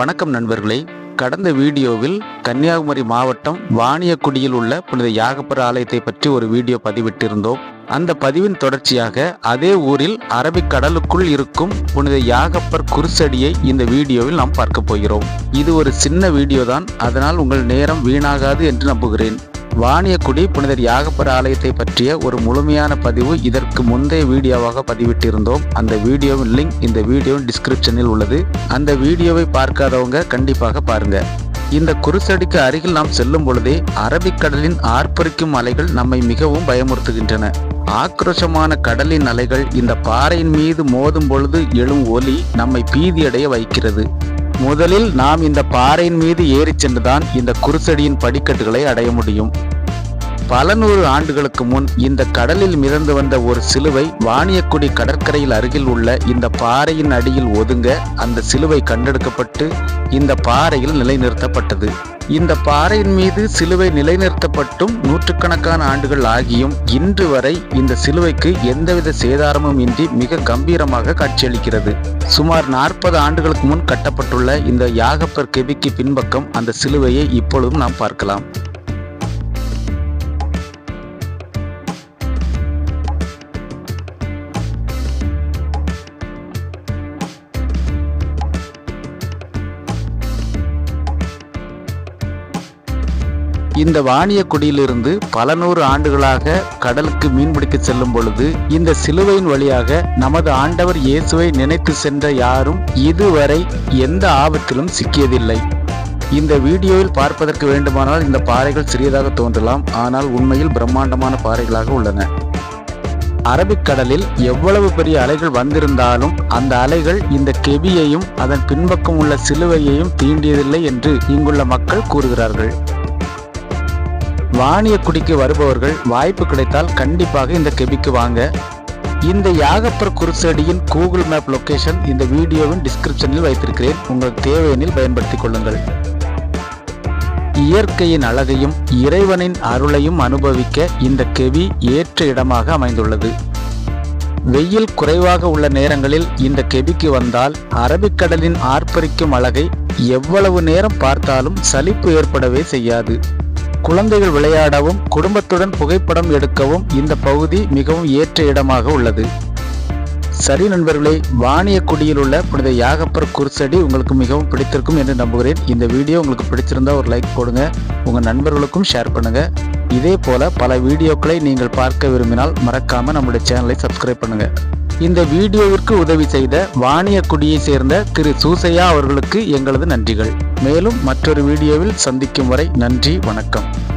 வணக்கம் நண்பர்களே. கடந்த வீடியோவில் கன்னியாகுமரி மாவட்டம் வாணியக்குடியில் உள்ள புனித யாகப்பர் ஆலயத்தை பற்றி ஒரு வீடியோ பதிவிட்டிருந்தோம். அந்த பதிவின் தொடர்ச்சியாக அதே ஊரில் அரபிக் கடலுக்குள் இருக்கும் புனித யாகப்பர் குருசடியை இந்த வீடியோவில் நாம் பார்க்க போகிறோம். இது ஒரு சின்ன வீடியோ தான் அதனால் உங்கள் நேரம் வீணாகாது என்று நம்புகிறேன். வாணியக்குடி புனிதர் யாகப்பர் ஆலயத்தை பற்றிய ஒரு முழுமையான பதிவு இதற்கு முந்தைய வீடியோவாக பதிவிட்டிருந்தோம். அந்த வீடியோவின் லிங்க் இந்த வீடியோவின் டிஸ்கிரிப்ஷனில் உள்ளது. அந்த வீடியோவை பார்க்காதவங்க கண்டிப்பாக பாருங்க. இந்த குருசடிக்கு அருகில் நாம் செல்லும் பொழுதே அரபிக்கடலின் ஆர்ப்பரிக்கும் அலைகள் நம்மை மிகவும் பயமுறுத்துகின்றன. ஆக்ரோஷமான கடலின் அலைகள் இந்த பாறையின் மீது மோதும் பொழுது எழும் ஒலி நம்மை பீதியடைய வைக்கிறது. முதலில் நாம் இந்த பாறையின் மீது ஏறிச் சென்றுதான் இந்த குருசடியின் படிக்கட்டுகளை அடைய முடியும். பல நூறு ஆண்டுகளுக்கு முன் இந்த கடலில் மிதந்து வந்த ஒரு சிலுவை வாணியக்குடி கடற்கரையில் அருகில் உள்ள இந்த பாறையின் அடியில் ஒதுங்க அந்த சிலுவை கண்டெடுக்கப்பட்டு இந்த பாறையில் நிலைநிறுத்தப்பட்டது. இந்த பாறையின் மீது சிலுவை நிலைநிறுத்தப்பட்டும் நூற்றுக்கணக்கான ஆண்டுகள் ஆகியும் இன்று வரை இந்த சிலுவைக்கு எந்தவித சேதாரமும் இன்றி மிக கம்பீரமாக காட்சியளிக்கிறது. சுமார் நாற்பது ஆண்டுகளுக்கு முன் கட்டப்பட்டுள்ள இந்த யாகப்பர் கெபிக்கு பின்பக்கம் அந்த சிலுவையை இப்பொழுதும் நாம் பார்க்கலாம். இந்த வாணியக்குடியிலிருந்து பல நூறு ஆண்டுகளாக கடலுக்கு மீன்பிடிக்க செல்லும் பொழுது இந்த சிலுவையின் வழியாக நமது ஆண்டவர் இயேசுவை நினைத்து சென்ற யாரும் இதுவரை எந்த ஆபத்திலும் சிக்கியதில்லை. இந்த வீடியோவில் பார்ப்பதற்கு வேண்டுமானால் இந்த பாறைகள் சிறியதாக தோன்றலாம் ஆனால் உண்மையில் பிரம்மாண்டமான பாறைகளாக உள்ளன. அரபிக்கடலில் எவ்வளவு பெரிய அலைகள் வந்திருந்தாலும் அந்த அலைகள் இந்த கெபியையும் அதன் பின்பக்கம் உள்ள சிலுவையையும் தீண்டியதில்லை என்று இங்குள்ள மக்கள் கூறுகிறார்கள். வாணியக்குடிக்கு வருபவர்கள் வாய்ப்பு கிடைத்தால் கண்டிப்பாக இந்த கெபிக்கு வாங்க. இந்த யாகப்பர் குருசடியின் கூகுள் மேப் லொகேஷன் இந்த வீடியோவின் டிஸ்கிரிப்ஷனில் வைத்திருக்கிறேன். உங்கள் தேவையெனில் பயன்படுத்திக் கொள்ளுங்கள். இயற்கையின் அழகையும் இறைவனின் அருளையும் அனுபவிக்க இந்த கெவி ஏற்ற இடமாக அமைந்துள்ளது. வெயில் குறைவாக உள்ள நேரங்களில் இந்த கெபிக்கு வந்தால் அரபிக்கடலின் ஆர்ப்பரிக்கும் அழகை எவ்வளவு நேரம் பார்த்தாலும் சலிப்பு ஏற்படவே செய்யாது. குழந்தைகள் விளையாடவும் குடும்பத்துடன் புகைப்படம் எடுக்கவும் இந்த பகுதி மிகவும் ஏற்ற இடமாக உள்ளது. சரி நண்பர்களே வாணியக்குடியில் உள்ள புனித யாகப்பர் குருசடி உங்களுக்கு மிகவும் பிடித்திருக்கும் என்று நம்புகிறேன். இந்த வீடியோ உங்களுக்கு பிடிச்சிருந்தா ஒரு லைக் போடுங்க உங்கள் நண்பர்களுக்கும் ஷேர் பண்ணுங்க. இதே போல பல வீடியோக்களை நீங்கள் பார்க்க விரும்பினால் மறக்காம நம்முடைய சேனலை சப்ஸ்கிரைப் பண்ணுங்க. இந்த வீடியோவிற்கு உதவி செய்த வாணியக்குடியை சேர்ந்த திரு சூசையா அவர்களுக்கு எங்களது நன்றிகள். மேலும் மற்றொரு வீடியோவில் சந்திக்கும் வரை நன்றி வணக்கம்.